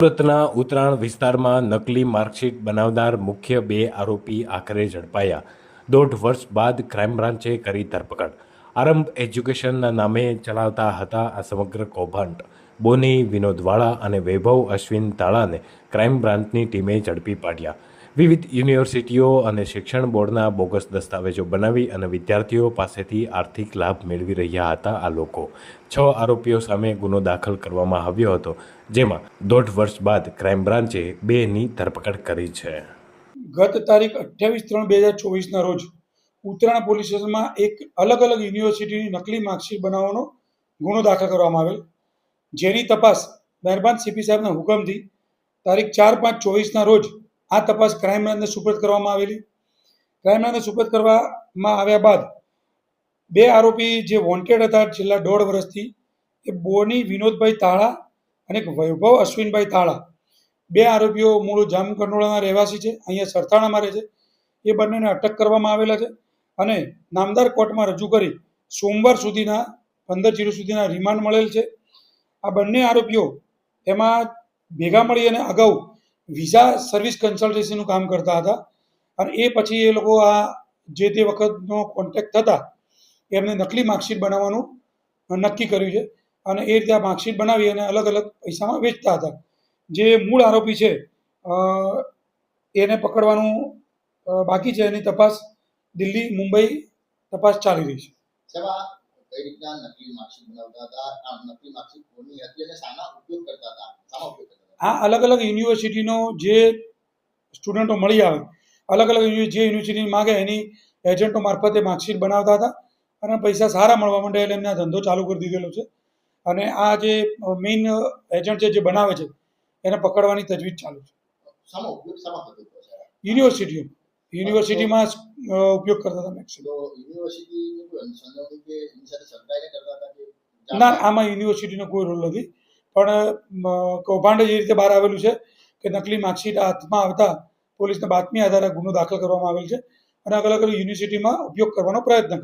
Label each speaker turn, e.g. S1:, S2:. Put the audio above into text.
S1: સુરતના ઉત્તરાણ વિસ્તારમાં નકલી માર્કશીટ બનાવનાર મુખ્ય બે આરોપી આખરે ઝડપાયા. દોઢ વર્ષ બાદ ક્રાઇમ બ્રાન્ચે કરી ધરપકડ. આરંભ એજ્યુકેશનના નામે ચલાવતા હતા આ સમગ્ર કૌભાંડ. બોની વિનોદવાળા અને વૈભવ અશ્વિન તાળાને ક્રાઇમ બ્રાન્ચની ટીમે ઝડપી પાડ્યા. વિવિધ યુનિવર્સિટીઓ અને શિક્ષણ બોર્ડના બોગસ દસ્તાવેજો બનાવી અને વિદ્યાર્થીઓ પાસેથી આર્થિક લાભ મેળવી રહ્યા હતા આ લોકો. છ આરોપીઓ સામે ગુનો દાખલ કરવામાં આવ્યો હતો, જેમાં દોઢ વર્ષ બાદ ક્રાઇમ બ્રાન્ચે બેની ધરપકડ કરી છે.
S2: ગત તારીખ અઠ્યાવીસ ત્રણ બે હજાર ચોવીસના રોજ ઉત્તરાયણ પોલીસ સ્ટેશનમાં એક અલગ અલગ યુનિવર્સિટીની નકલી માર્કશીટ બનાવવાનો ગુનો દાખલ કરવામાં આવેલ. જેની તપાસ મહેરબાન સીપી સાહેબના હુકમથી તારીખ ચાર પાંચ ચોવીસના રોજ આ તપાસ ક્રાઇમ બ્રાન્ચને સુપરત કરવામાં આવેલી. ક્રાઇમ બ્રાન્ચને સુપરત કરવામાં આવ્યા બાદ બે આરોપી જે વોન્ટેડ હતા છેલ્લા દોઢ વર્ષથી એ બોની વિનોદભાઈ તાળા અને વૈભવ અશ્વિનભાઈ તાળા. બે આરોપીઓ મૂળ જામકંડોળાના રહેવાસી છે, અહીંયા સરથાણામાં રહે છે. એ બંનેને અટક કરવામાં આવેલા છે અને નામદાર કોર્ટમાં રજૂ કરી સોમવાર સુધીના, પંદર જીરો સુધીના રિમાન્ડ મળેલ છે. આ બંને આરોપીઓ એમાં ભેગા મળી અને અગાઉ વિઝા સર્વિસ કન્સલ્ટન્સીનું કામ કરતા હતા. અને એ પછી એ લોકો આ જે તે વખતનો કોન્ટેક્ટ થતા, એમને નકલી માર્કશીટ બનાવવાનું નક્કી કર્યું છે. અને એ રીતે આ માર્કશીટ બનાવી અને અલગ અલગ પૈસામાં વેચતા હતા. જે મૂળ આરોપી છે એને પકડવાનું બાકી છે એની તપાસ દિલ્હી, મુંબઈ તપાસ ચાલી રહી છે.
S3: કઈ રીતના નકલી માર્કશીટ બનાવતા હતા? નકલી માર્કશીટ કોની હતી અને શાના ઉપયોગ કરતા હતા?
S2: આ અલગ અલગ યુનિવર્સિટીનો જે સ્ટુડન્ટો મળી આવે અલગ અલગ જે યુનિવર્સિટી માગે એની એજન્ટો મારફતે માર્કશીટ બનાવતા હતા અને પૈસા સારા મળવા માંડે એટલે એમને ધંધો ચાલુ કરી દીધેલો છે. અને આ જે મેઇન એજન્ટ છે જે બનાવે છે એને પકડવાની તજવીજ ચાલુ છે. યુનિવર્સિટીઓ. યુનિવર્સિટીમાં ઉપયોગ કરતા હતા મેક્સિમમ ના આમાં યુનિવર્સિટીનો કોઈ રોલ નથી. પણ કૌભાંડ જે રીતે બહાર આવેલું છે કે નકલી માર્કશીટ હાથમાં આવતા પોલીસને બાતમી આધારે ગુનો દાખલ કરવામાં આવેલ છે અને અલગ અલગ યુનિવર્સિટીમાં ઉપયોગ કરવાનો પ્રયત્ન